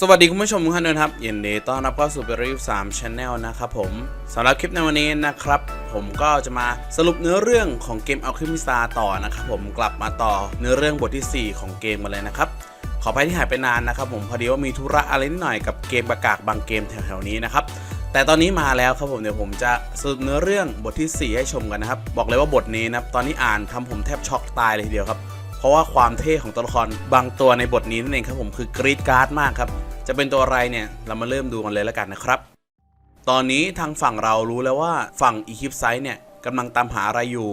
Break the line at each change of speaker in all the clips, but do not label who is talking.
สวัสดีคุณผู้ชมทุกท่านนะครับยินดีต้อนรับเข้าสู่เบรีฟ3 Channel นะครับผมสำหรับคลิปในวันนี้นะครับ ผมก็จะมาสรุปเนื้อเรื่องของเกม Alchemista ต่อนะครับผมกลับมาต่อเนื้อเรื่องบทที่ 4 ของเกมกันเลยนะครับ ขอไปที่หายไปนานนะครับผมพอดีว่ามีธุระอะไรนิดหน่อยกับเกมประกากบางเกมแถวๆนี้นะครับแต่ตอนนี้มาแล้วครับผมเดี๋ยวผมจะสรุปเนื้อเรื่องบทที่ 4 ให้ชมกันนะครับบอกเลยว่าบทนี้นะตอนนี้อ่านทำผมแทบช็อกตายเลยทีเดียวครับเพราะว่าความเท่ของตัวละครบางตัวในบทนี้นั่นเองครับผมคือกรีดการ์ดมากครับ จะเป็นตัวอะไรเนี่ย เรามาเริ่มดูกันเลยแล้วกันนะครับ ตอนนี้ทางฝั่งเรารู้แล้วว่าฝั่งอีคิปไซต์เนี่ยกำลังตามหาอะไรอยู่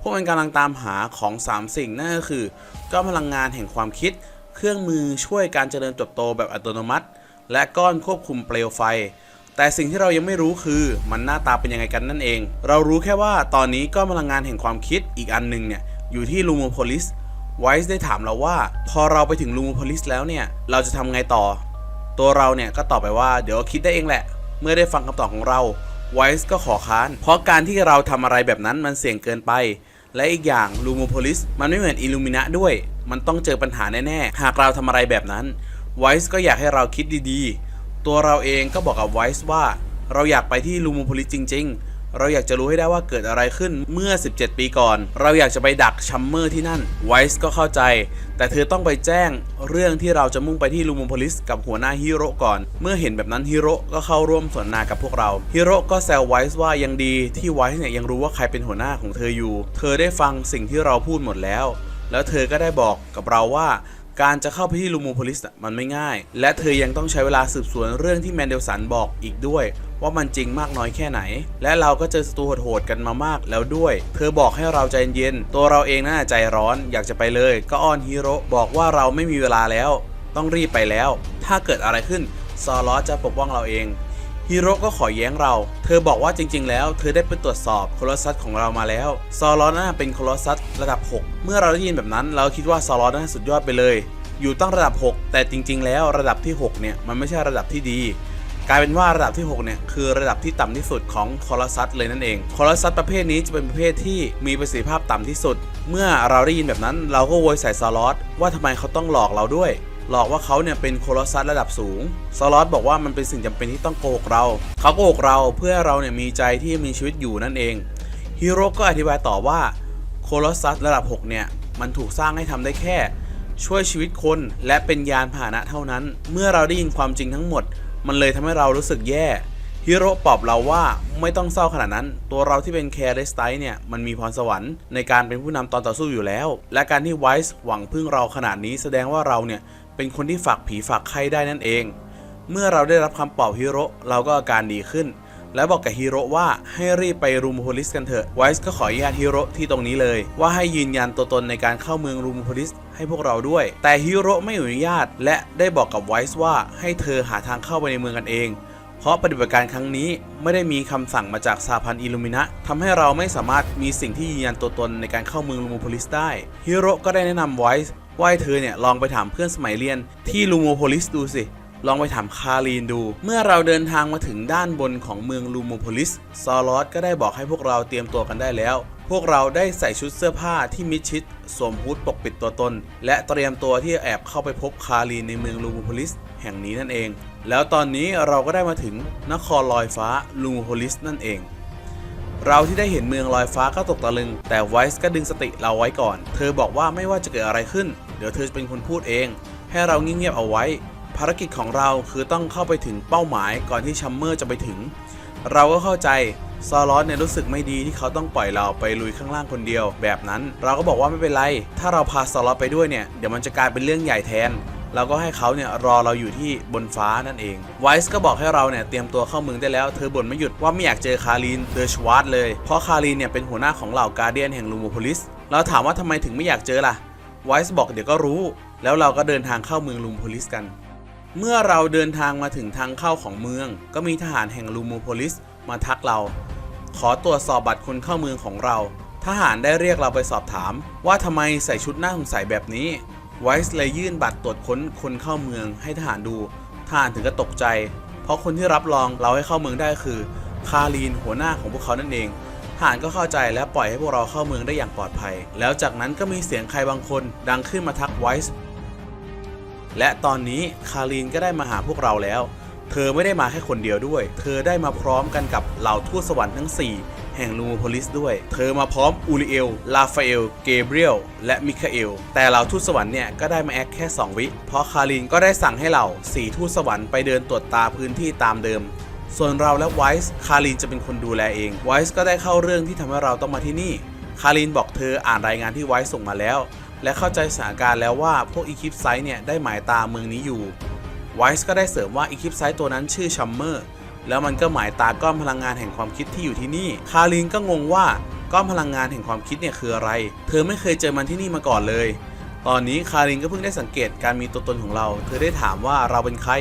พวกมันกำลังตามหาของ 3 สิ่งนั่นก็คือก้อนพลังงานแห่งความคิด เครื่องมือช่วยการเจริญเติบโตแบบอัตโนมัติ และก้อนควบคุมเปลวไฟ แต่สิ่งที่เรายังไม่รู้คือมันหน้าตาเป็นยังไงกันนั่นเอง เรารู้แค่ว่าตอนนี้ก้อนพลังงานแห่งความคิดอีกอันหนึ่งเนี่ยอยู่ที่ลูโมโพลิสไวส์ได้ถามเราว่า พอเราไปถึงลูโมโพลิสแล้วเนี่ยเราจะทำไงต่อ ตัวเราเนี่ยก็ตอบไปว่าเดี๋ยวคิดได้เองแหละ เมื่อได้ฟังคำตอบของเราไวส์ก็ขอค้าน เพราะการที่เราทำอะไรแบบนั้นมันเสี่ยงเกินไป และอีกอย่างลูโมโพลิสมันไม่เหมือนอิลูมินะด้วย มันต้องเจอปัญหาแน่ๆ หากเราทำอะไรแบบนั้นไวส์ก็อยากให้เราคิดดีๆ ตัวเราเองก็บอกกับไวส์ว่า เราอยากไปที่ลูโมโพลิสจริง ๆ เราอยากจะรู้ให้ได้ว่าเกิดอะไรขึ้นเมื่อ 17 ปีก่อน เราอยากจะไปดักชัมเมอร์ที่นั่น ไวส์ก็เข้าใจ แต่เธอต้องไปแจ้งเรื่องที่เราจะมุ่งไปที่ลูโมโพลิสกับหัวหน้าฮิโร่ก่อน เมื่อเห็นแบบนั้นฮิโร่ก็เข้าร่วมสนทนากับพวกเราฮิโร่ก็แซวไวส์ว่ายังดีที่ไวส์เนี่ยยังรู้ว่าใครเป็นหัวหน้าของเธออยู่ เธอได้ฟังสิ่งที่เราพูดหมดแล้ว แล้วเธอก็ได้บอกกับเราว่า การจะเข้าไปที่ลูโมโพลิสอะมันไม่ง่าย และเธอยังต้องใช้เวลาสืบสวนเรื่องที่แมนเดลสันบอกอีกด้วย ว่ามันจริงมากน้อยแค่ไหน และเราก็เจอศัตรูโหดๆกันมามากแล้วด้วย เธอบอกให้เราใจเย็นตัวเราเองน่าใจร้อนอยากจะไปเลย ก็อ้อนฮีโร่บอกว่าเราไม่มีเวลาแล้ว ต้องรีบไปแล้ว ถ้าเกิดอะไรขึ้นซอลอสจะปกป้องเราเอง ฮีโร่ก็ขอแย้งเรา เธอบอกว่าจริง ๆ แล้ว เธอได้ไปตรวจสอบโคลอสซัสของเรามาแล้ว ซอลอสน่าเป็นโคลอสซัสระดับ 6 เมื่อเราได้ยินแบบนั้น เราคิดว่าซอลอสน่าสุดยอดไปเลย อยู่ตั้งระดับ 6 แต่จริง ๆ แล้วระดับที่ 6 เนี่ย มันไม่ใช่ระดับที่ดี กลายเป็นว่าระดับที่ 6 เนี่ย คือระดับที่ต่ำที่สุดของคอลอสซัสเลยนั่นเองคอลอสซัสประเภทนี้จะเป็นประเภทที่มีประสิทธิภาพต่ำที่สุด เมื่อเราได้ยินแบบนั้น เราก็โวยใส่ซอลอสว่าทำไมเขาต้องหลอกเราด้วย หลอกว่าเขาเนี่ยเป็นโคลอสซัสระดับสูงซอลอสบอกว่ามันเป็นสิ่งจำเป็นที่ต้องโกหกเรา เขาโกหกเราเพื่อเราเนี่ยมีใจที่มีชีวิตอยู่นั่นเอง ฮีโร่ก็อธิบายต่อว่าโคลอสซัสระดับ 6 เนี่ย มันถูกสร้างให้ทำได้แค่ ช่วยชีวิตคนและเป็นยานพาหนะเท่านั้น เมื่อเราได้ยินความจริงทั้งหมด มันเลยทำให้เรารู้สึกแย่ฮีโร่ปลอบเราว่าไม่ต้องเศร้าขนาดนั้น ตัวเราที่เป็นแคร์เรสไตเนี่ยมันมีพรสวรรค์ในการเป็นผู้นำตอนต่อสู้อยู่แล้ว และการที่ไวส์หวังพึ่งเราขนาดนี้แสดงว่าเราเนี่ย เป็นคนที่ฝากผีฝากไข้ได้นั่นเอง เมื่อเราได้รับคำปลอบฮีโร่เราก็อาการดีขึ้น และบอกกับฮีโร่ว่าให้รีบไปรูมโพลิสกันเถอะไวส์ก็ขออนุญาตฮีโร่ที่ตรงนี้เลย ว่าให้ยืนยันตัวตนในการเข้าเมืองรูมโพลิสให้พวกเราด้วย แต่ฮีโร่ไม่อนุญาต และได้บอกกับไวส์ว่าให้เธอหาทางเข้าไปในเมืองกันเองเพราะปฏิบัติการครั้งนี้ไม่ได้มีคำสั่งมาจากสาพันอิลูมินะทำให้เราไม่สามารถมีสิ่งที่ยืนยันตัวตนในการเข้าเมืองลูมโพลิสได้ฮีโร่ก็ได้แนะนำไวส์ ว่าให้เธอเนี่ยลองไปถามเพื่อนสมัยเรียนที่ลูโมโพลิสดูสิ ลองไปถามคารีนดู เมื่อเราเดินทางมาถึงด้านบนของเมืองลูโมโพลิส ซอลอสก็ได้บอกให้พวกเราเตรียมตัวกันได้แล้ว พวกเราได้ใส่ชุดเสื้อผ้าที่มิดชิดสวมฮูดปกปิดตัวตน และเตรียมตัวที่จะแอบเข้าไปพบคารีนในเมืองลูโมโพลิส แห่งนี้นั่นเอง แล้วตอนนี้เราก็ได้มาถึงนครลอยฟ้าลูโมโพลิสนั่นเองเราที่ได้เห็นเมืองลอยฟ้าก็ตกตะลึง แต่ไวส์ก็ดึงสติเราไว้ก่อน เธอบอกว่าไม่ว่าจะเกิดอะไรขึ้น ดี๋ยวเธอจะเป็นคนพูดเอง ให้เราเงียบๆเอาไว้ ภารกิจของเราคือต้องเข้าไปถึงเป้าหมายก่อนที่ชัมเมอร์จะไปถึง เราก็เข้าใจซอลอสเนี่ยรู้สึกไม่ดีที่เขาต้องปล่อยเราไปลุยข้างล่างคนเดียว แบบนั้นเราก็บอกว่าไม่เป็นไร ถ้าเราพาซอลอสไปด้วยเนี่ยเดี๋ยวมันจะกลายเป็นเรื่องใหญ่แทนเราก็ให้เขาเนี่ยรอเราอยู่ที่บนฟ้านั่นเองไวส์ก็บอกให้เราเนี่ยเตรียมตัวเข้าเมืองได้แล้ว เธอบ่นไม่หยุดว่าไม่อยากเจอคารีนเดอชวาร์ดเลย เพราะคารีนเนี่ยเป็นหัวหน้าของเหล่าการเดียนแห่งลูโมโพลิส เราถามว่าทำไมถึงไม่อยากเจอล่ะ ไวส์บอกเดี๋ยวก็รู้ แล้วเราก็เดินทางเข้าเมืองลูมโพลิสกัน เมื่อเราเดินทางมาถึงทางเข้าของเมือง ก็มีทหารแห่งลูมโพลิสมาทักเรา ขอตรวจสอบบัตรคนเข้าเมืองของเรา ทหารได้เรียกเราไปสอบถาม ว่าทำไมใส่ชุดหน่าสงสัยแบบนี้ ไวส์เลยยื่นบัตรตรวจค้นคนเข้าเมืองให้ทหารดู ทหารถึงก็ตกใจ เพราะคนที่รับรองเราให้เข้าเมืองได้คือ คารีนหัวหน้าของพวกเขานั่นเอง หารก็เข้าใจและปล่อยให้พวกเราเข้าเมืองได้อย่างปลอดภัย แล้วจากนั้นก็มีเสียงใครบางคนดังขึ้นมาทักไวส์และตอนนี้คารีนก็ได้มาหาพวกเราแล้ว เธอไม่ได้มาแค่คนเดียวด้วย เธอได้มาพร้อมกันกับเหล่าทูตสวรรค์ทั้ง 4 แห่งลูโมโพลิสด้วย เธอมาพร้อมอูริเอล ลาฟาเอล เกเบรียล และมิคาเอล แต่เหล่าทูตสวรรค์เนี่ยก็ได้มาแอคแค่ 2 วิ เพราะคารินก็ได้สั่งให้เหล่าสี่ทูตสวรรค์ไปเดินตรวจตาพื้นที่ตามเดิม ส่วนเราและไวส์คารินจะเป็นคนดูแลเองไวส์ก็ได้เข้าเรื่องที่ทำให้เราต้องมาที่นี่ คารินบอกเธออ่านรายงานที่ไวส์ส่งมาแล้ว และเข้าใจสถานการณ์แล้วว่าพวกอีคิปไซต์เนี่ยได้หมายตาเมืองนี้อยู่ไวส์ก็ได้เสริมว่าอีคิปไซต์ตัวนั้นชื่อชัมเมอร์แล้วมันก็หมายตาก้อนพลังงานแห่งความคิดที่อยู่ที่นี่ คารินก็งงว่าก้อนพลังงานแห่งความคิดเนี่ยคืออะไร เธอไม่เคยเจอมันที่นี่มาก่อนเลย ตอนนี้คารินก็เพิ่งได้สังเกตการมีตัวตนของเรา เธอได้ถามว่าเราเป็นใคร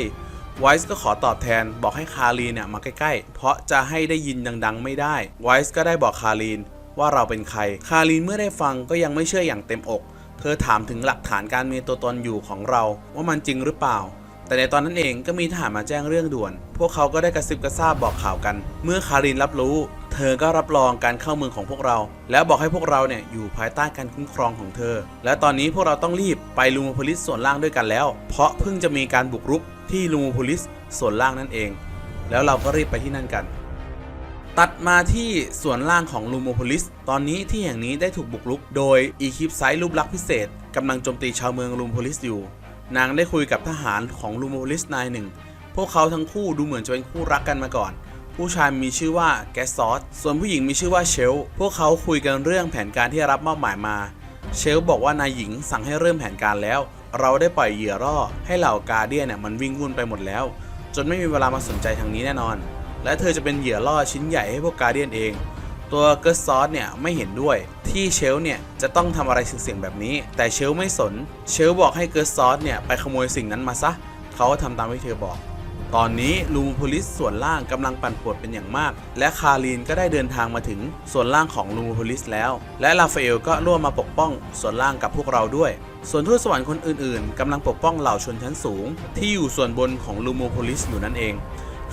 ไวส์ก็ขอตอบแทนบอกให้คารีนเนี่ยมาใกล้ๆ เพราะจะให้ได้ยินดังๆ ไม่ได้ ไวส์ก็ได้บอกคารีนว่าเราเป็นใคร คารีนเมื่อได้ฟังก็ยังไม่เชื่ออย่างเต็มอก เธอถามถึงหลักฐานการมีตัวตนอยู่ของเรา ว่ามันจริงหรือเปล่า แต่ในตอนนั้นเองก็มีทหารมาแจ้งเรื่องด่วน พวกเขาก็ได้กระซิบกระซาบบอกข่าวกัน เมื่อคารินรับรู้ อก็รับรองการเข้าเมืองของพวกเรา แล้วบอกให้พวกเราเนี่ยอยู่ภายใต้การคุ้มครองของเธอ และตอนนี้พวกเราต้องรีบไปลูโมโพลิสส่วนล่างด้วยกันแล้ว เพราะเพิ่งจะมีการบุกรุกที่ลูโมโพลิสส่วนล่างนั่นเอง แล้วเราก็รีบไปที่นั่นกัน ตัดมาที่ส่วนล่างของลูโมโพลิส ตอนนี้ที่แห่งนี้ได้ถูกบุกรุก โดยอีคิปไซต์รูปลักษณ์พิเศษกำลังโจมตีชาวเมืองลูโมโพลิสอยู่ นางได้คุยกับทหารของลูโมโพลิสนายหนึ่ง พวกเขาทั้งคู่ดูเหมือนจะเป็นคู่รักกันมาก่อน ผู้ชายมีชื่อว่าแกสซอสส่วนผู้หญิงมีชื่อว่าเชล พวกเขาคุยกันเรื่องแผนการที่รับมอบหมายมา เชลบอกว่านายหญิงสั่งให้เริ่มแผนการแล้ว เราได้ปล่อยเหยื่อร่อให้เหล่ากาเดียนเนี่ยมันวิ่งวุ่นไปหมดแล้ว จนไม่มีเวลามาสนใจทางนี้แน่นอน และเธอจะเป็นเหยื่อล่อชิ้นใหญ่ให้พวกกาเดียนเอง ตัวเกิร์ซอสเนี่ยไม่เห็นด้วย ที่เชลเนี่ยจะต้องทำอะไรเสี่ยงๆแบบนี้ แต่เชลไม่สน เชลบอกให้เกิร์ซอสเนี่ยไปขโมยสิ่งนั้นมาซะ เขาก็ทำตามที่เธอบอก ตอนนี้ลูมูโพลิสส่วนล่างกำลังปั่นป่วนเป็นอย่างมาก และคารีนก็ได้เดินทางมาถึงส่วนล่างของลูมูโพลิสแล้ว และลาฟาเอลก็ร่วมมาปกป้องส่วนล่างกับพวกเราด้วย ส่วนทูตสวรรค์คนอื่นๆกำลังปกป้องเหล่าชนชั้นสูง ที่อยู่ส่วนบนของลูโมโพลิสอยู่นั่นเอง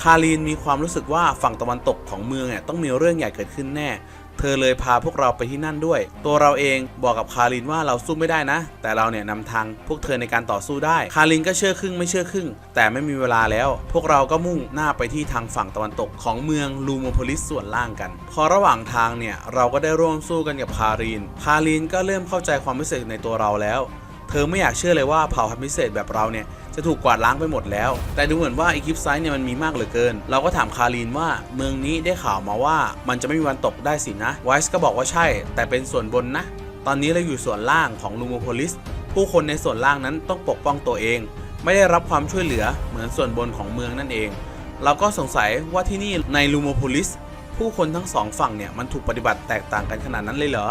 คารีนมีความรู้สึกว่าฝั่งตะวันตกของเมืองเนี่ยต้องมีเรื่องใหญ่เกิดขึ้นแน่ เธอเลยพาพวกเราไปที่นั่นด้วย ตัวเราเองบอกกับคารินว่าเราสู้ไม่ได้นะ แต่เราเนี่ยนำทางพวกเธอในการต่อสู้ได้ คารินก็เชื่อครึ่งไม่เชื่อครึ่ง แต่ไม่มีเวลาแล้ว พวกเราก็มุ่งหน้าไปที่ทางฝั่งตะวันตกของเมืองลูโมโพลิสส่วนล่างกัน พอระหว่างทางเนี่ยเราก็ได้ร่วมสู้กันกับคาริน คารินก็เริ่มเข้าใจความพิเศษในตัวเราแล้ว เธอไม่อยากเชื่อเลยว่าเผ่าพันธุ์พิเศษแบบเราเนี่ยจะถูกกวาดล้างไปหมดแล้ว แต่ดูเหมือนว่าอีคิปไซต์เนี่ยมันมีมากเหลือเกิน เราก็ถามคารีนว่าเมืองนี้ได้ข่าวมาว่ามันจะไม่มีวันตกได้สินะ ไวส์ก็บอกว่าใช่ แต่เป็นส่วนบนนะ ตอนนี้เราอยู่ส่วนล่างของลูโมโพลิส ผู้คนในส่วนล่างนั้นต้องปกป้องตัวเอง ไม่ได้รับความช่วยเหลือเหมือนส่วนบนของเมืองนั่นเอง เราก็สงสัยว่าที่นี่ในลูโมโพลิสผู้คนทั้งสองฝั่งเนี่ยมันถูกปฏิบัติแตกต่างกันขนาดนั้นเลยเหรอ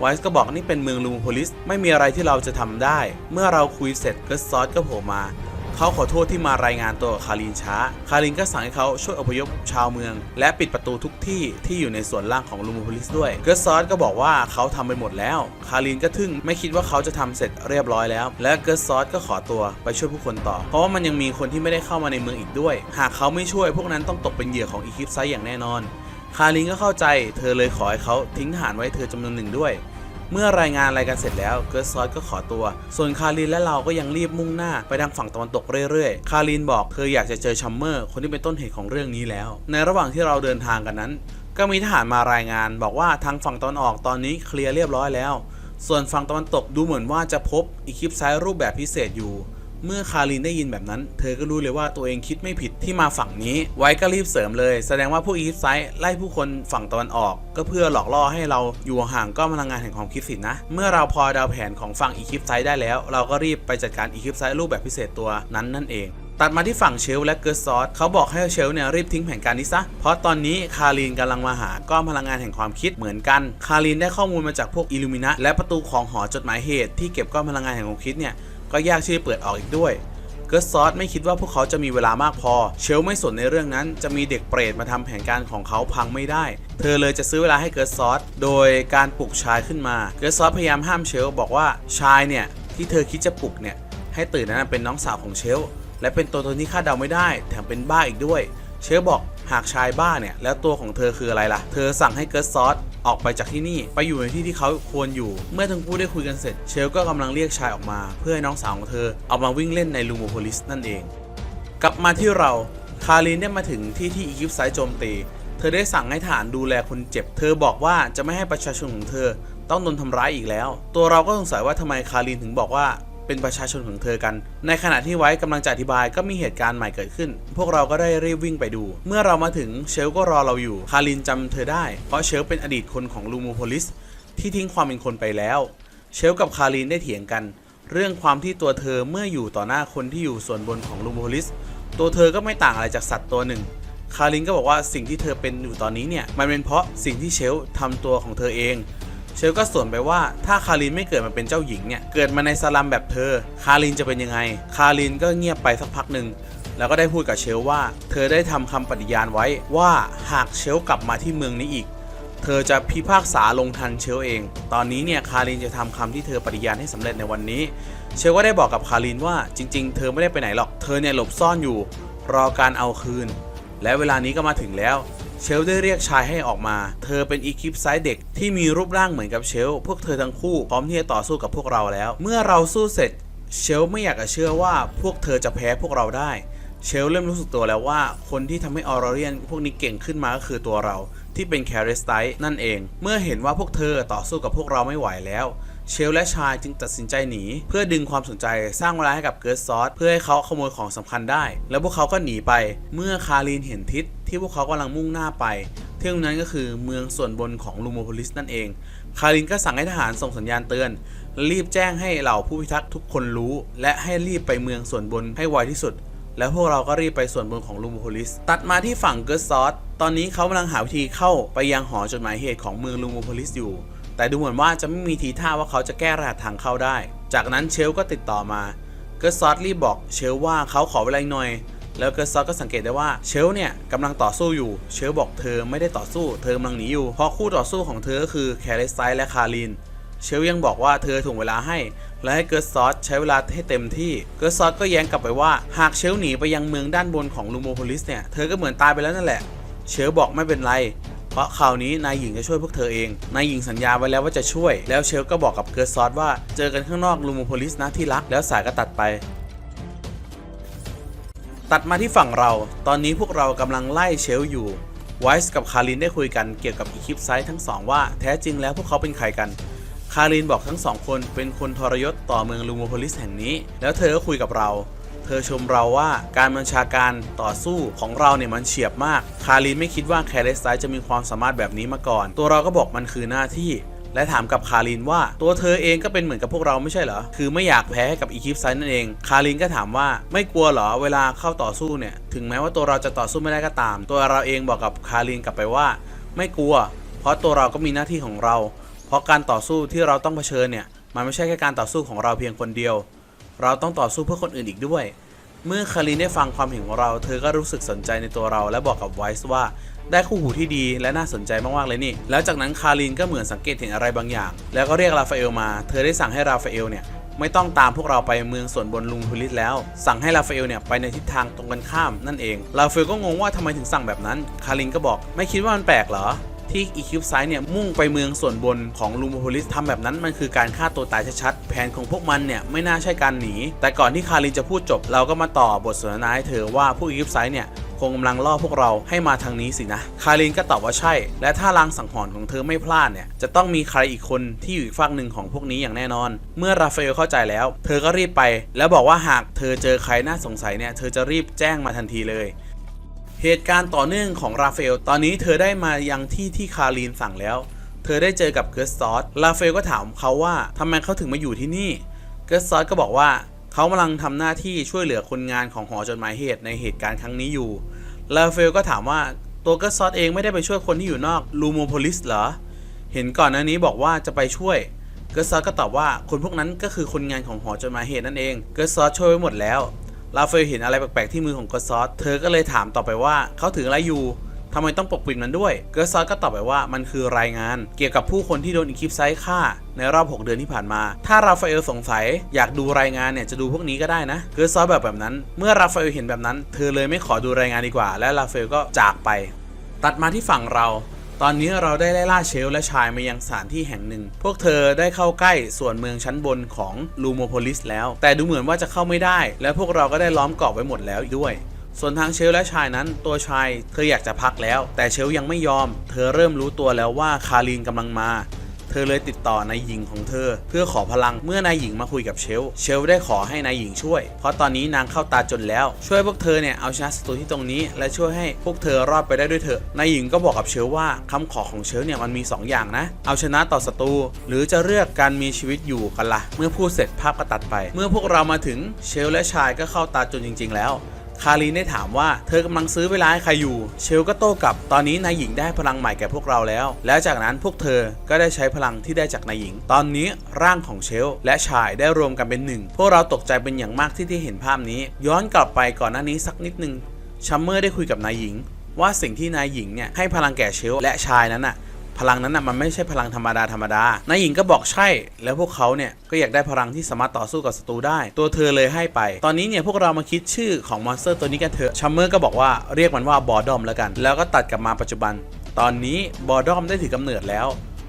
ไวส์ก็บอกนี่เป็นเมืองลูมโพลิส ไม่มีอะไรที่เราจะทำได้ เมื่อเราคุยเสร็จเกิร์ซอสก็โผล่มา เขาขอโทษที่มารายงานตัวคารินช้า คารินก็สั่งให้เขาช่วยอพยพชาวเมือง และปิดประตูทุกที่ที่อยู่ในส่วนล่างของลูมโพลิสด้วย เกิร์ซอสก็บอกว่าเขาทำไปหมดแล้ว คารินก็ทึ่งไม่คิดว่าเขาจะทำเสร็จเรียบร้อยแล้ว และเกิร์ซอสก็ขอตัวไปช่วยผู้คนต่อ เพราะว่ามันยังมีคนที่ไม่ได้เข้ามาในเมืองอีกด้วย หากเขาไม่ช่วยพวกนั้นต้องตกเป็นเหยื่อของอีคิปไซอย่างแน่นอน คารินก็เข้าใจ เธอเลยขอให้เขาทิ้งทหารไว้เธอจำนวนหนึ่งด้วย เมื่อรายงานอะไรกันเสร็จแล้วเกิร์ซอสก็ขอตัว ส่วนคารินและเราก็ยังรีบมุ่งหน้าไปทางฝั่งตะวันตกเรื่อยๆ คารินบอกเธออยากจะเจอชัมเมอร์คนที่เป็นต้นเหตุของเรื่องนี้แล้ว ในระหว่างที่เราเดินทางกันนั้น ก็มีทหารมารายงาน บอกว่าทางฝั่งตะวันออกตอนนี้เคลียร์เรียบร้อยแล้ว ส่วนฝั่งตะวันตกดูเหมือนว่าจะพบอีคิปไซต์รูปแบบพิเศษอยู่ เมื่อคารินได้ยินแบบนั้น เธอก็รู้เลยว่าตัวเองคิดไม่ผิดที่มาฝั่งนี้ ไว้ก็รีบเสริมเลย แสดงว่าพวกอีคิปไซต์ไล่ผู้คนฝั่งตะวันออก ก็เพื่อหลอกล่อให้เราอยู่ห่างก้อนพลังงานแห่งความคิดสินะ เมื่อเราพอดาวแผนของฝั่งอีคิปไซต์ได้แล้ว เราก็รีบไปจัดการอีคิปไซต์รูปแบบพิเศษตัวนั้นนั่นเองตัดมาที่ฝั่งเชลและเกิร์ซอสเขาบอกให้เชลเนี่ยรีบทิ้งแผนการนี้ซะ เพราะตอนนี้คารีนกำลังมาหาก้อนพลังงานแห่งความคิดเหมือนกัน คารีนได้ข้อมูลมาจากพวกอิลูมินะและประตูของหอจดหมายเหตุที่เก็บก้อนพลังงานแห่งความคิดเนี่ย ก็ยากที่จะเปิดออกอีกด้วย เกิร์ซอสไม่คิดว่าพวกเขาจะมีเวลามากพอ เชลไม่สนในเรื่องนั้นจะมีเด็กเปรตมาทำแผนการของเขาพังไม่ได้ เธอเลยจะซื้อเวลาให้เกิร์ซอสโดยการปลุกชายขึ้นมา เกิร์ซอสพยายามห้ามเชลบอกว่าชายเนี่ยที่เธอคิดจะปลุกเนี่ยให้ตื่นนั้นเป็นน้องสาวของเชลและเป็นตัวตนที่คาดเดาไม่ได้ แถมเป็นบ้าอีกด้วย เชลบอกหากชายบ้าเนี่ยแล้วตัวของเธอคืออะไรล่ะ เธอสั่งให้เกิร์ซอส ออกไปจากที่นี่ไปอยู่ในที่ที่เขาควรอยู่ เมื่อทั้งคู่ได้คุยกันเสร็จ เชลก็กำลังเรียกชายออกมา เพื่อให้น้องสาวของเธอออกมาวิ่งเล่นในลูโมโพลิสนั่นเอง กลับมาที่เราคารินได้มาถึงที่ที่อียิปต์ไซโจมตี เธอได้สั่งให้ทหารดูแลคนเจ็บ เธอบอกว่าจะไม่ให้ประชาชนของเธอต้องโดนทำร้ายอีกแล้ว ตัวเราก็สงสัยว่าทำไมคารินถึงบอกว่า เป็นประชาชนของเธอกัน ในขณะที่ไว้กำลังจะอธิบายก็มีเหตุการณ์ใหม่เกิดขึ้น พวกเราก็ได้รีบวิ่งไปดู เมื่อเรามาถึงเชลก็รอเราอยู่คารินจำเธอได้ เพราะเชลเป็นอดีตคนของลูโมโพลิสที่ทิ้งความเป็นคนไปแล้ว เชลกับคารินได้เถียงกัน เรื่องความที่ตัวเธอเมื่ออยู่ต่อหน้าคนที่อยู่ส่วนบนของลูโมโพลิสตัวเธอก็ไม่ต่างอะไรจากสัตว์ตัวหนึ่งคารินก็บอกว่าสิ่งที่เธอเป็นอยู่ตอนนี้เนี่ยมันเป็นเพราะสิ่งที่เชลทำตัวของเธอเอง เชลก็สวนไปว่าถ้าคารินไม่เกิดมาเป็นเจ้าหญิงเนี่ยเกิดมาในสลัมแบบเธอ คารินจะเป็นยังไง คารินก็เงียบไปสักพักหนึ่งแล้วก็ได้พูดกับเชลว่า เธอได้ทำคำปฏิญาณไว้ว่าหากเชลกลับมาที่เมืองนี้อีก เธอจะพิพากษาลงทันเชลเอง ตอนนี้เนี่ยคารินจะทำคำที่เธอปฏิญาณให้สำเร็จในวันนี้ เชลก็ได้บอกกับคารินว่าจริง ๆ เธอไม่ได้ไปไหนหรอก เธอเนี่ยหลบซ่อนอยู่ รอการเอาคืน และเวลานี้ก็มาถึงแล้ว เชลได้เรียกชายให้ออกมา เธอเป็นอีคิปไซด์เด็กที่มีรูปร่างเหมือนกับเชล พวกเธอทั้งคู่พร้อมที่จะต่อสู้กับพวกเราแล้ว เมื่อเราสู้เสร็จ เชลไม่อยากจะเชื่อว่าพวกเธอจะแพ้พวกเราได้ เชลเริ่มรู้สึกตัวแล้วว่า คนที่ทำให้ออรเรียนพวกนี้เก่งขึ้นมาก็คือตัวเราที่เป็นแคริสไตนั่นเอง เมื่อเห็นว่าพวกเธอต่อสู้กับพวกเราไม่ไหวแล้ว เชลและชายจึงตัดสินใจหนี เพื่อดึงความสนใจสร้างเวลาให้กับเกิร์ซอสเพื่อให้เขาขโมยของสำคัญได้ แล้วพวกเขาก็หนีไป เมื่อคารีนเห็นทิศที่พวกเขากำลังมุ่งหน้าไปที่ตรงนั้นก็คือเมืองส่วนบนของลูโมโพลิสนั่นเอง คารินก็สั่งให้ทหารส่งสัญญาณเตือน รีบแจ้งให้เหล่าผู้พิทักษ์ทุกคนรู้ และให้รีบไปเมืองส่วนบนให้ไวที่สุด แล้วพวกเราก็รีบไปส่วนบนของลูโมโพลิส ตัดมาที่ฝั่งเกิร์ซอสตอนนี้เขากำลังหาวิธีเข้าไปยังหอจดหมายเหตุของเมืองลูโมโพลิสอยู่ แต่ดูเหมือนว่าจะไม่มีทีท่าว่าเขาจะแก้รหัสทางเข้าได้ จากนั้นเชลก็ติดต่อมาเกิร์ซอสรีบบอกเชลว่าเขาขอเวลาหน่อย แล้วเกิร์ซอสก็สังเกตได้ว่าเชลเนี่ยกำลังต่อสู้อยู่ เชลบอกเธอไม่ได้ต่อสู้ เธอกำลังหนีอยู่เพราะคู่ต่อสู้ของเธอก็คือแคเรสไซและคาริน เชลยังบอกว่าเธอถ่วงเวลาให้ และให้เกิร์ซอสใช้เวลาให้เต็มที่ เกิร์ซอสก็แย้งกลับไปว่า หากเชลหนีไปยังเมืองด้านบนของลูโมโพลิสเนี่ย เธอก็เหมือนตายไปแล้วนั่นแหละ เชลบอกไม่เป็นไร เพราะคราวนี้นายหญิงจะช่วยพวกเธอเอง นายหญิงสัญญาไว้แล้วว่าจะช่วย แล้วเชลก็บอกกับเกิร์ซอสว่า เจอกันข้างนอกลูโมโพลิสนะที่รัก แล้วสายก็ตัดไป ตัดมาที่ฝั่งเรา ตอนนี้พวกเรากำลังไล่เชลอยู่ ไวส์กับคารินได้คุยกันเกี่ยวกับอีคิปไซต์ทั้งสองว่าแท้จริงแล้วพวกเขาเป็นใครกันคารินบอกทั้งสองคนเป็นคนทรยศต่อเมืองลูโมโพลิสแห่งนี้ แล้วเธอก็คุยกับเรา เธอชมเราว่าการบัญชาการต่อสู้ของเราเนี่ยมันเฉียบมาก คารินไม่คิดว่าแคเรสไซจะมีความสามารถแบบนี้มาก่อน ตัวเราก็บอกมันคือหน้าที่และถามกับคารินว่าตัวเธอเองก็เป็นเหมือนกับพวกเราไม่ใช่เหรอ คือไม่อยากแพ้ให้กับอีคิปไซนั่นเอง คารินก็ถามว่าไม่กลัวเหรอเวลาเข้าต่อสู้เนี่ย ถึงแม้ว่าตัวเราจะต่อสู้ไม่ได้ก็ตาม ตัวเราเองบอกกับคารินกลับไปว่า ไม่กลัว เพราะตัวเราก็มีหน้าที่ของเรา เพราะการต่อสู้ที่เราต้องเผชิญเนี่ย มันไม่ใช่แค่การต่อสู้ของเราเพียงคนเดียว เราต้องต่อสู้เพื่อคนอื่นอีกด้วย เมื่อคารินได้ฟังความเห็นของเรา เธอก็รู้สึกสนใจในตัวเรา และบอกกับไวส์ว่าได้คู่หูที่ดีและน่าสนใจมากๆเลยนี่ แล้วจากนั้นคารินก็เหมือนสังเกตเห็นอะไรบางอย่าง แล้วก็เรียกราฟาเอลมา เธอได้สั่งให้ราฟาเอลเนี่ยไม่ต้องตามพวกเราไปเมืองส่วนบนลุงพูลิสแล้ว สั่งให้ราฟาเอลเนี่ยไปในทิศทางตรงกันข้ามนั่นเอง ราฟาเอลก็งงว่าทำไมถึงสั่งแบบนั้น คารินก็บอกไม่คิดว่ามันแปลกเหรอ ที่อีคิวไซด์เนี่ยมุ่งไปเมืองส่วนบนของลูมโพลิสทำแบบนั้นมันคือการฆ่าตัวตายชัดๆ แผนของพวกมันเนี่ยไม่น่าใช่การหนี แต่ก่อนที่คารินจะพูดจบ เราก็มาต่อบทสนทนาให้เธอว่าผู้อีคิวไซด์เนี่ยคงกำลังล่อพวกเราให้มาทางนี้สินะ คารินก็ตอบว่าใช่ และถ้าลางสังหรณ์ของเธอไม่พลาดเนี่ย จะต้องมีใครอีกคนที่อยู่อีกฝั่งหนึ่งของพวกนี้อย่างแน่นอน เมื่อราฟาเอลเข้าใจแล้ว เธอก็รีบไป แล้วบอกว่าหากเธอเจอใครน่าสงสัยเนี่ย เธอจะรีบแจ้งมาทันทีเลย เหตุการณ์ต่อเนื่องของราฟาเอลตอนนี้เธอได้มายังที่ที่คารีนสั่งแล้ว เธอได้เจอกับเกิร์สซอสราฟาเอลก็ถามเขาว่าทำไมเขาถึงมาอยู่ที่นี่ เกิร์สซอสก็บอกว่าเขากำลังทำหน้าที่ช่วยเหลือคนงานของหอจดหมายเหตุในเหตุการณ์ครั้งนี้อยู่ราเอลก็ถามว่าตัวเกิร์สซอสเองไม่ได้ไปช่วยคนที่อยู่นอกลูโมโพลิสเหรอ เห็นก่อนหน้านี้บอกว่าจะไปช่วยเกิร์สซอสก็ตอบว่าคนพวกนั้นก็คือคนงานของหอจดหมายเหตุนั่นเอง เกิร์สซอสช่วยไว้หมดแล้ว ลาเฟลเห็นอะไรแปลกๆที่มือของเกิร์ซอส เธอก็เลยถามต่อไปว่าเขาถืออะไรอยู่ทำไมต้องปกปิดมันด้วย เกิร์ซอสก็ตอบไปว่ามันคือรายงาน เกี่ยวกับผู้คนที่โดนอีคิปไซด์ฆ่า ในรอบ 6 เดือนที่ผ่านมา ถ้าราฟาเอลสงสัยอยากดูรายงานเนี่ยจะดูพวกนี้ก็ได้นะ เกิร์ซอสแบบแบบนั้น เมื่อราฟาเอลเห็นแบบนั้น เธอเลยไม่ขอดูรายงานดีกว่า และราฟาเอลก็จากไป ตัดมาที่ฝั่งเรา ตอนนี้เราได้ไล่ล่าเชลและชายมายังสถานที่แห่งหนึ่ง พวกเธอได้เข้าใกล้ส่วนเมืองชั้นบนของลูโมโพลิสแล้ว แต่ดูเหมือนว่าจะเข้าไม่ได้ และพวกเราก็ได้ล้อมกรอบไว้หมดแล้วด้วย ส่วนทางเชลและชายนั้น ตัวชายเธออยากจะพักแล้ว แต่เชลยังไม่ยอม เธอเริ่มรู้ตัวแล้วว่าคารินกำลังมา ธอเลยติดต่อนายหญิงของเธอ เพื่อขอพลังเมื่อนายหญิงมาคุยกับเชล เชลได้ขอให้นายหญิงช่วย เพราะตอนนี้นางเข้าตาจนแล้ว ช่วยพวกเธอเนี่ยเอาชนะศัตรูที่ตรงนี้ และช่วยให้พวกเธอรอดไปได้ด้วยเถอะ นายหญิงก็บอกกับเชลว่าคำขอของเชลเนี่ยมันมี 2 อย่างนะ เอาชนะต่อศัตรูหรือจะเลือกการมีชีวิตอยู่กันละ่ะ เมื่อพูดเสร็จภาพก็ตัดไป เมื่อพวกเรามาถึงเชลและชายก็เข้าตาจนจริง ๆ แล้ว คารีนได้ถามว่าเธอกำลังซื้อเวลาให้ใครอยู่ เชลก็โต้กลับ ตอนนี้นายหญิงได้พลังใหม่แก่พวกเราแล้ว แล้วจากนั้นพวกเธอก็ได้ใช้พลังที่ได้จากนายหญิง ตอนนี้ร่างของเชลและชายได้รวมกันเป็นหนึ่ง พวกเราตกใจเป็นอย่างมากที่ได้เห็นภาพนี้ ย้อนกลับไปก่อนหน้านี้สักนิดนึง ชัมเมอร์ได้คุยกับนายหญิง ว่าสิ่งที่นายหญิงเนี่ยให้พลังแก่เชลและชายนั้นน่ะ พลังนั้นน่ะมันไม่ใช่พลังธรรมดาธรรมดานายหญิงก็บอกใช่ แล้วพวกเขาเนี่ยก็อยากได้พลังที่สามารถต่อสู้กับศัตรูได้ ตัวเธอเลยให้ไป ตอนนี้เนี่ยพวกเรามาคิดชื่อของมอนสเตอร์ตัวนี้กันเถอะชัมเมอร์ก็บอกว่าเรียกมันว่าบอดอมแล้วกัน แล้วก็ตัดกลับมาปัจจุบัน ตอนนี้บอดอมได้ถือกำเนิดแล้ว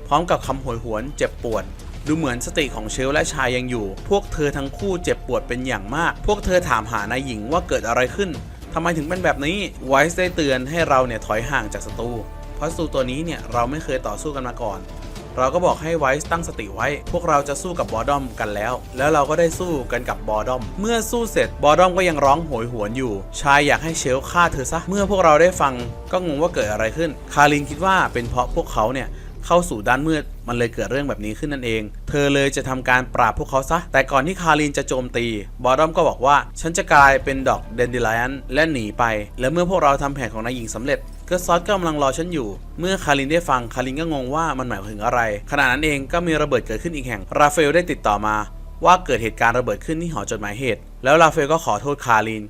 พร้อมกับคำโหยหวนเจ็บปวดดูเหมือนสติของเชลและชายยังอยู่ พวกเธอทั้งคู่เจ็บปวดเป็นอย่างมาก พวกเธอถามหานายหญิงว่าเกิดอะไรขึ้นทำไมถึงเป็นแบบนี้ ไวส์ได้เตือนให้เราเนี่ยถอยห่างจากศัตรู เพราะศัตรูตัวนี้เนี่ยเราไม่เคยต่อสู้กันมาก่อน เราก็บอกให้ไวส์ตั้งสติไว้ พวกเราจะสู้กับบอดอมกันแล้ว แล้วเราก็ได้สู้กันกับบอดอม เมื่อสู้เสร็จบอดอมก็ยังร้องโหยหวนอยู่ ชายอยากให้เชลฆ่าเธอซะ เมื่อพวกเราได้ฟังก็งงว่าเกิดอะไรขึ้น คารินคิดว่าเป็นเพราะพวกเขาเนี่ยเข้าสู่ด้านมืดมันเลยเกิดเรื่องแบบนี้ขึ้นนั่นเอง เธอเลยจะทำการปราบพวกเขาซะ แต่ก่อนที่คารินจะโจมตี บอดอมก็บอกว่า ฉันจะกลายเป็นดอกเดนดิไลนและหนีไป และเมื่อพวกเราทำแผนของนายหญิงสำเร็จ ก็ซอสก็กำลังรอฉันอยู่ เมื่อคารินได้ฟังคารินก็งงว่ามันหมายถึงอะไร ขณะนั้นเองก็มีระเบิดเกิดขึ้นอีกแห่ง ราฟาเอลได้ติดต่อมา ว่าเกิดเหตุการณ์ระเบิดขึ้นที่หอจดหมายเหตุ แล้วราฟาเอลก็ขอโทษคาริน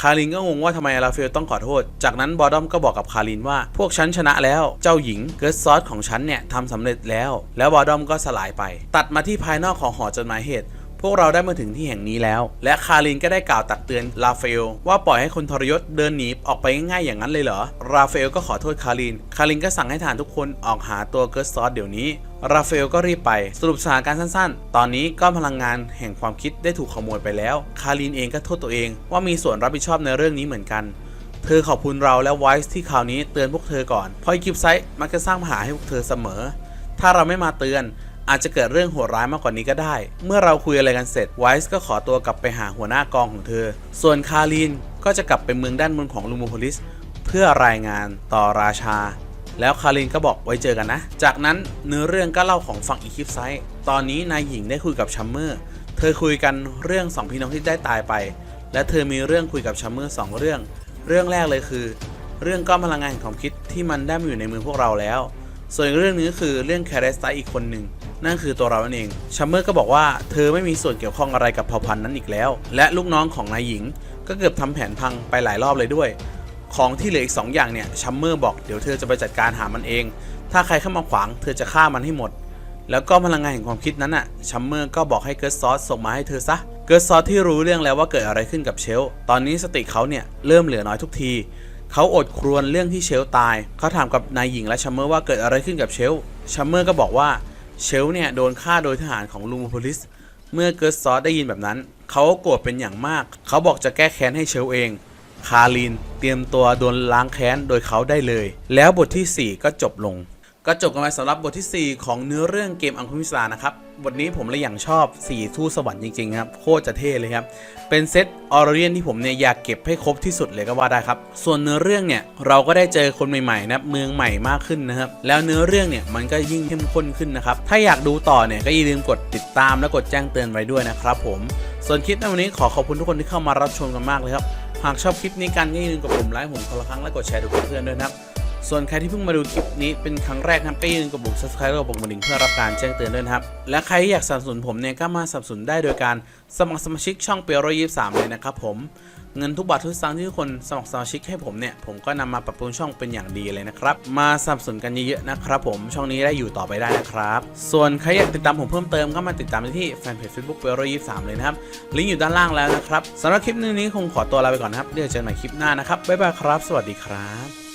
คารินก็งงว่าทำไมราฟาเอลต้องขอโทษ จากนั้นบอดอมก็บอกกับคารินว่า พวกฉันชนะแล้ว เจ้าหญิงเกิร์ซอสของฉันเนี่ยทำสำเร็จแล้ว แล้วบอดอมก็สลายไป ตัดมาที่ภายนอกของหอจดหมายเหตุ พวกเราได้มาถึงที่แห่งนี้แล้ว และคารินก็ได้กล่าวตักเตือนราฟาเอลว่าปล่อยให้คนทรยศเดินหนีออกไปง่ายๆอย่างนั้นเลยเหรอ ราฟาเอลก็ขอโทษคาริน คารินก็สั่งให้ทหารทุกคนออกหาตัวเกิร์ซอสเดี๋ยวนี้ราฟาเอลก็รีบไปสรุปสถานการณ์สั้นๆ ตอนนี้ก้อนพลังงานแห่งความคิดได้ถูกขโมยไปแล้ว คารินเองก็โทษตัวเอง ว่ามีส่วนรับผิดชอบในเรื่องนี้เหมือนกัน เธอขอบคุณเราและไวส์ที่คราวนี้เตือนพวกเธอก่อนเพราะอีกิฟไซต์มักจะสร้างปัญหาให้พวกเธอเสมอ ถ้าเราไม่มาเตือน อาจจะเกิดเรื่องโหดร้ายมากกว่านี้ก็ได้ เมื่อเราคุยอะไรกันเสร็จไวส์ก็ขอตัวกลับไปหาหัวหน้ากองของเธอ ส่วนคารินก็จะกลับไปเมืองด้านบนของลูโมโพลิส เพื่อรายงานต่อราชา แล้วคารินก็บอกไว้เจอกันนะ จากนั้นเนื้อเรื่องก็เล่าของฝั่งอีคิปไซต์ตอนนี้นายหญิงได้คุยกับชัมเมอร์ เธอคุยกันเรื่องสองพี่น้องที่ได้ตายไป และเธอมีเรื่องคุยกับชัมเมอร์สองเรื่อง เรื่องแรกเลยคือ เรื่องก้อนพลังงานแห่งความคิดที่มันได้มาอยู่ในมือพวกเราแล้ว ส่วนเรื่องนึงก็คือเรื่องแคเรสไตอีกคนหนึ่ง นั่นคือตัวเรานั่นเองชัมเมอร์ก็บอกว่าเธอไม่มีส่วนเกี่ยวข้องอะไรกับเผ่าพันธุ์นั้นอีกแล้ว และลูกน้องของนายหญิง ก็เกือบทำแผนพังไปหลายรอบเลยด้วย ของที่เหลืออีก2ออย่างเนี่ยชัมเมอร์บอกเดี๋ยวเธอจะไปจัดการหามันเอง ถ้าใครเข้ามาขวางเธอจะฆ่ามันให้หมด แล้วก็พลังงานแห่งความคิดนั้นอะชัมเมอร์ก็บอกให้เกิร์ตซอสส่งมาให้เธอซะเกิร์ตซอสที่รู้เรื่องแล้วว่าเกิดอะไรขึ้นกับเชล ตอนนี้สติเขาเนี่ยเริ่มเหลือน้อยทุกทีเขาอดครวญเรื่องที่เชลตาย เขาถามกับนายหญิงและชัมเมอร์ว่าเกิดอะไรขึ้นกับเชล ชัมเมอร์ก็บอกว่า เชลเนี่ยโดนฆ่าโดยทหารของลูโมโพลิส เมื่อเกิร์ตซอสได้ยินแบบนั้น เขาก็โกรธเป็นอย่างมาก เขาบอกจะแก้แค้นให้เชลเอง คารินเตรียมตัวโดนล้างแค้นโดยเขาได้เลย แล้วบทที่ 4 ก็จบลง ก็จบกันไปสำหรับบทที่ 4 ของเนื้อเรื่องเกมอังคุมิสานะครับ บทนี้ผมเลยอย่างชอบ 4 ทูตสวรรค์จริงๆครับ โคตรจะเท่เลยครับ เป็นเซตออร์เรียนที่ผมเนี่ยอยากเก็บให้ครบที่สุดเลยก็ว่าได้ครับ ส่วนเนื้อเรื่องเนี่ยเราก็ได้เจอคนใหม่ๆนะเมืองใหม่มากขึ้นนะครับ แล้วเนื้อเรื่องเนี่ยมันก็ยิ่งเข้มข้นขึ้นนะครับ ถ้าอยากดูต่อเนี่ยก็อย่าลืมกดติดตามและกดแจ้งเตือนไว้ด้วยนะครับผม ส่วนคลิปในวันนี้ขอขอบคุณทุกคนที่เข้ามารับชมกันมากเลยครับ หากชอบคลิปนี้กันก็อย่าลืมกดปุ่มไลค์ผมคนละครั้งและกดแชร์ดูเพื่อนด้วยนะครับ ส่วนใครที่เพิ่งมาดูคลิปนี้เป็นครั้งแรกนะครับก็อย่าลืมกดปุ่ม subscribe และกดปุ่มกระดิ่งเพื่อรับการแจ้งเตือนด้วยครับ และใครที่อยากสนับสนุนผมเนี่ยก็มาสนับสนุนได้โดยการสมัครสมาชิกช่องเปียโรยี่สามเลยนะครับผมเงินทุกบาททุกสตางค์ที่ทุกคนสมัครสมาชิกให้ผมเนี่ยผมก็นำมาปรับปรุงช่องเป็นอย่างดีเลยนะครับมาสนับสนุนกันเยอะๆนะครับผมช่องนี้ได้อยู่ต่อไปได้นะครับ ส่วนใครอยากติดตามผมเพิ่มเติมก็มาติดตามได้ที่แฟนเพจ Facebook เปียโรยี่สามเลยนะครับลิงก์อยู่ด้านล่างแล้วนะครับสำหรับคลิปนี้คงขอตัวลาไปก่อนนะครับเดี๋ยวเจอกันใหม่คลิปหน้านะครับบ๊ายบายครับ สวัสดีครับ